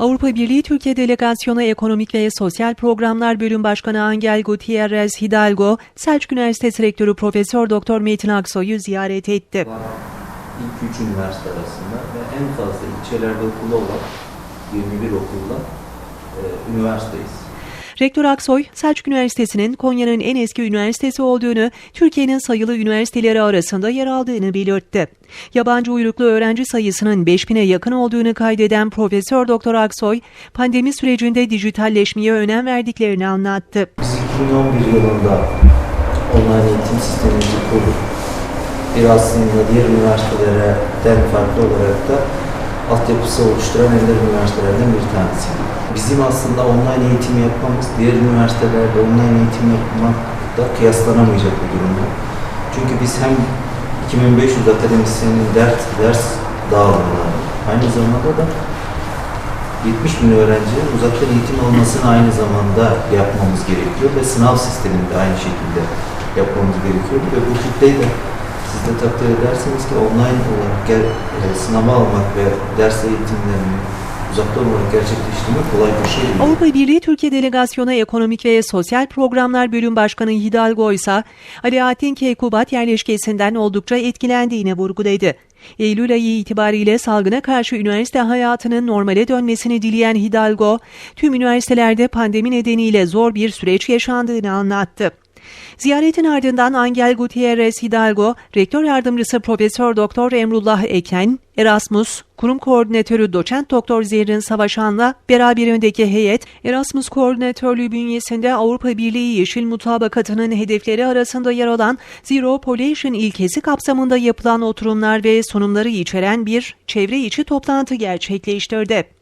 Avrupa Birliği Türkiye Delegasyonu Ekonomik ve Sosyal Programlar Bölüm Başkanı Angel Gutierrez Hidalgo, Selçuk Üniversitesi Rektörü Profesör Doktor Metin Aksoy'u ziyaret etti. ilk üç üniversite arasında ve en fazla ilçelerde okulu olan 21 okulla e, üniversiteyiz. Rektör Aksoy, Selçuk Üniversitesi'nin Konya'nın en eski üniversitesi olduğunu, Türkiye'nin sayılı üniversiteleri arasında yer aldığını belirtti. Yabancı uyruklu öğrenci sayısının 5000'e yakın olduğunu kaydeden Profesör Doktor Aksoy, pandemi sürecinde dijitalleşmeye önem verdiklerini anlattı. Biz 2011 yılında online eğitim sistemimizi kurduk. Bir aslında diğer üniversitelerden farklı olarak da altyapısı oluşturan ender üniversitelerden bir tanesi. Bizim aslında online eğitim yapmamız diğer üniversitelerde online eğitim yapmakla kıyaslanamayacak bir durumda. Çünkü biz hem 2500 akademisyenin ders, ders dağılımını aynı zamanda da 70 bin öğrencinin uzaktan eğitim almasını aynı zamanda yapmamız gerekiyor ve sınav sistemini de aynı şekilde yapmamız gerekiyor ve bu kitleyi de siz de takdir ederseniz ki online olarak gel, e, sınava almak ve ders eğitimlerini uzaktan olarak gerçekleştirmek kolay bir şey değil. Avrupa Birliği Türkiye Delegasyonu Ekonomik ve Sosyal Programlar Bölüm Başkanı Hidalgo ise Alaaddin Keykubat yerleşkesinden oldukça etkilendiğini vurguladı. Eylül ayı itibariyle salgına karşı üniversite hayatının normale dönmesini dileyen Hidalgo, tüm üniversitelerde pandemi nedeniyle zor bir süreç yaşandığını anlattı. Ziyaretin ardından Angel Gutierrez Hidalgo, Rektör Yardımcısı Profesör Doktor Emrullah Eken, Erasmus, Kurum Koordinatörü Doçent Doktor Zerrin Savaşan'la beraberindeki heyet, Erasmus Koordinatörlüğü bünyesinde Avrupa Birliği Yeşil Mutabakatı'nın hedefleri arasında yer alan Zero Pollution ilkesi kapsamında yapılan oturumlar ve sunumları içeren bir çevre içi toplantı gerçekleştirdi.